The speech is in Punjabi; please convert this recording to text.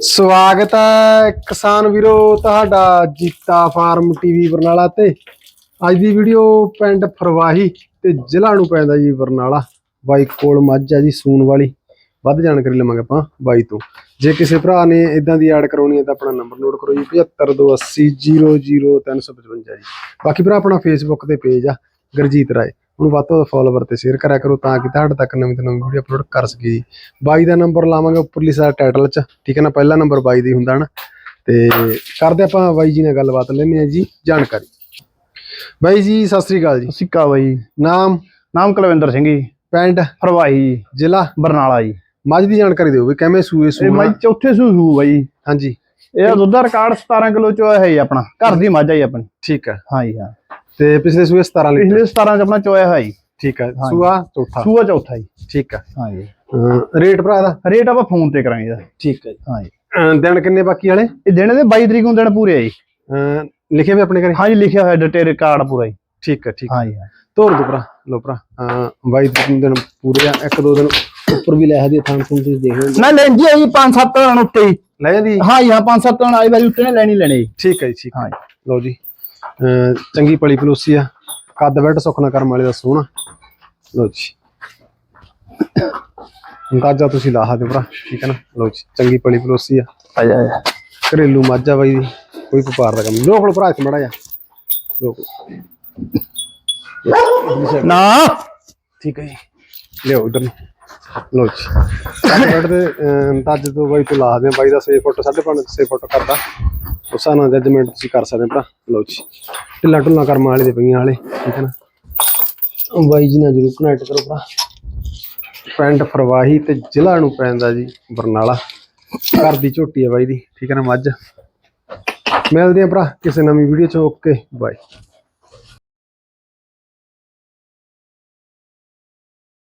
ਸਵਾਗਤ ਹੈ ਕਿਸਾਨ ਵੀਰੋ ਤੁਹਾਡਾ ਜੀਤਾ ਫਾਰਮ ਟੀਵੀ ਬਰਨਾਲਾ ਤੇ। ਅੱਜ ਦੀ ਵੀਡੀਓ ਪਿੰਡ ਫਰਵਾਹੀ ਤੇ ਜ਼ਿਲ੍ਹਾ ਨੂੰ ਪੈਂਦਾ ਜੀ ਬਰਨਾਲਾ। ਬਾਈ ਕੋਲ ਮੱਝ ਆ ਜੀ, ਸੂਣ ਵਾਲੀ। ਵੱਧ ਜਾਣਕਾਰੀ ਲਵਾਂਗੇ ਆਪਾਂ ਬਾਈ ਤੋਂ। ਜੇ ਕਿਸੇ ਭਰਾ ਨੇ ਇਦਾਂ ਦੀ ਐਡ ਕਰਾਉਣੀ ਹੈ ਤਾਂ ਆਪਣਾ ਨੰਬਰ ਨੋਟ ਕਰੋ ਜੀ 7528000355 ਜੀ। ਬਾਕੀ ਭਰਾ ਆਪਣਾ ਫੇਸਬੁੱਕ ਤੇ ਪੇਜ ਆ, ਗੁਰਜੀਤ ਰਾਏ। ਉਹਨੂੰ ਵੱਧ ਤੋਂ ਵੱਧ ਫੋਲੋਵਰ ਤੇ ਸ਼ੇਅਰ ਕਰਿਆ ਕਰੋ ਤਾਂ ਕਿ ਤੁਹਾਡੇ ਤੱਕ ਨਵੀਂ ਤੋਂ ਨਵੀਂ ਵੀਡੀਓ ਅਪਲੋਡ ਕਰ ਸਕੀਏ ਜੀ। ਬਾਈ ਦਾ ਨੰਬਰ ਲਾਵਾਂਗੇ ਉੱਪਰਲੀ ਸਾਈਡ ਟਾਈਟਲ 'ਚ ਠੀਕ ਹੈ ਨਾ? ਪਹਿਲਾ ਨੰਬਰ ਬਾਈ ਦੀ ਹੁੰਦਾ ਨਾ। ਤੇ ਕਰਦੇ ਆਪਾਂ ਬਾਈ ਜੀ ਨਾਲ ਗੱਲਬਾਤ ਲੈਣੇ ਆ ਜੀ ਜਾਣਕਾਰੀ। ਬਾਈ ਜੀ ਸਤਿ ਸ੍ਰੀ ਅਕਾਲ ਜੀ। ਸਿੱਕਾ ਬਾਈ ਨਾਮ? ਨਾਮ ਕੁਲਵਿੰਦਰ ਸਿੰਘ ਜੀ। ਪਿੰਡ? ਫਰਵਾਈ ਜ਼ਿਲ੍ਹਾ? ਬਰਨਾਲਾ ਜੀ। ਮੱਝ ਦੀ ਜਾਣਕਾਰੀ ਦਿਓ ਵੀ ਕਿਵੇਂ ਸੂਏ ਇਹ ਸੂਣਾ? ਮੱਝ ਚੌਥੇ ਸੂ ਸੂ ਬਾਈ। ਹਾਂਜੀ। ਇਹਦਾ ਦੁੱਧ ਦਾ ਰਿਕਾਰਡ 17 ਕਿਲੋ ਚੋਇਆ ਹੈ ਜੀ ਆਪਣਾ। ਘਰ ਦੀ ਮੱਝ ਹੈ ਜੀ ਆਪਣੀ। ਠੀਕ ਹੈ। ਹਾਂ ਜੀ ਹਾਂ। ਤੇ ਪਿਛਲੇ ਸੂਏ 17 ਲੀਟਰ। ਪਿਛਲੇ 17 ਚ ਆਪਣਾ ਚੋਇਆ ਹੈ ਜੀ। ਠੀਕ ਹੈ ਹਾਂਜੀ। ਸੂਆ ਚੌਥਾ। ਸੂਆ ਚੌਥਾ ਜੀ। ਠੀਕ ਹੈ ਹਾਂ ਜੀ ਅਹ ਰੇਟ ਭਰਾ ਦਾ? ਰੇਟ ਆਪਾਂ ਫੋਨ ਤੇ ਕਰਾਂਗੇ ਇਹਦਾ। ਠੀਕ ਹੈ ਹਾਂ ਜੀ ਅਹ ਦਿਨ ਕਿੰਨੇ ਬਾਕੀ ਵਾਲੇ? ਇਹ ਦਿਨ ਦੇ 22 ਤਰੀਕ ਨੂੰ ਦਿਨ ਪੂਰੇ ਆ ਜੀ। ਅਹ ਲਿਖੇ ਵੀ ਆਪਣੇ ਘਰੇ? ਹਾਂ ਜੀ ਲਿਖਿਆ ਹੋਇਆ ਡਿਟੇਲ ਰਿਕਾਰਡ ਪੂਰਾ ਜੀ। ਠੀਕ ਹੈ ਠੀਕ ਹੈ ਹਾਂ ਜੀ ਹਾਂ ਤੋਰ ਦੋ ਭਰਾ ਲੋ ਭਰਾ। ਅਹ ਬਾਈ ਤਿੰਨ ਦਿਨ ਪੂਰੇ ਆ ਇੱਕ ਦੋ ਦਿਨ ਉੱਪਰ ਵੀ ਲੈ ਹਦੀ ਥਾਂ ਥੂੰ ਤੁਸੀਂ ਦੇਖ ਲਓ। ਨਾ ਲੈਂਦੀ ਜੀ 5-7 ਦਿਨ ਉੱਤੇ ਹੀ ਲੈ ਜਾਂਦੀ ਹਾਂ ਹਾਂ 5-7 ਦਿਨ ਆਈ ਵਾਰੀ ਉੱਤੇ ਨੇ ਲੈਣੀ ਲੈਣੀ ਠੀਕ ਹੈ ਜੀ ਠੀਕ ਹੈ ਹਾਂ ਜੀ। ਚੰਗੀ ਪਲੀ ਪਲੋਸੀ ਆ। ਕੱਦ ਬੈਠ ਸੁਖਨਾ ਕਰਮ ਵਾਲੇ ਦਾ ਸੋਹਣਾ। ਲਓ ਜੀ। ਅੰਦਾਜ਼ਾ ਤੁਸੀਂ ਲਾ ਸਕਦੇ ਹੋ ਭਰਾ ਠੀਕ ਹੈ ਨਾ? ਲਓ ਜੀ ਚੰਗੀ ਪਲੀ ਪਲੋਸੀ ਆ। ਆ ਜਾ ਆ। ਘਰੇਲੂ ਮੱਝ ਬਾਈ ਦੀ ਕੋਈ ਵਪਾਰ ਦਾ ਕੰਮ ਲੋ ਭਰਾ ਇੱਕ ਮੜਾ ਜਾ ਲੋਕ ਨਾ। ਠੀਕ ਹੈ ਜੀ। ਲਿਓ ਇਧਰ ਲਓ ਜੀ। ਦੇ ਅੰਦਾਜ਼ੇ ਤੋਂ ਬਾਈ ਤੋਂ ਲਾ ਦੇ ਬਾਈ ਦਾ 6 ਫੁੱਟ 5.5 6 ਫੁੱਟ ਕਰਦਾ ਉਸ ਨਾਲ ਜੱਜਮੈਂਟ ਤੁਸੀਂ ਕਰ ਸਕਦੇ ਭਰਾ। ਲਓ ਜੀ। ਢਿੱਲਾ ਢੁੱਲਾ ਕਰਮ ਵਾਲੇ ਦੇ ਪਈਆਂ ਵਾਲੇ, ਠੀਕ ਹੈ ਨਾ। ਬਾਈ ਜੀ ਨਾਲ ਜਰੂਰ ਕਨੈਕਟ ਕਰੋ ਭਰਾ। ਪਿੰਡ ਫਰਵਾਹੀ ਤੇ ਜ਼ਿਲ੍ਹਾ ਨੂੰ ਪੈਂਦਾ ਜੀ, ਬਰਨਾਲਾ। ਘਰ ਦੀ ਝੋਟੀ ਹੈ ਬਾਈ ਦੀ, ਠੀਕ ਹੈ ਨਾ ਮੱਝ। ਮਿਲਦੇ ਆ ਭਰਾ, ਕਿਸੇ ਨਵੀਂ ਵੀਡੀਓ ਚ। Okay bye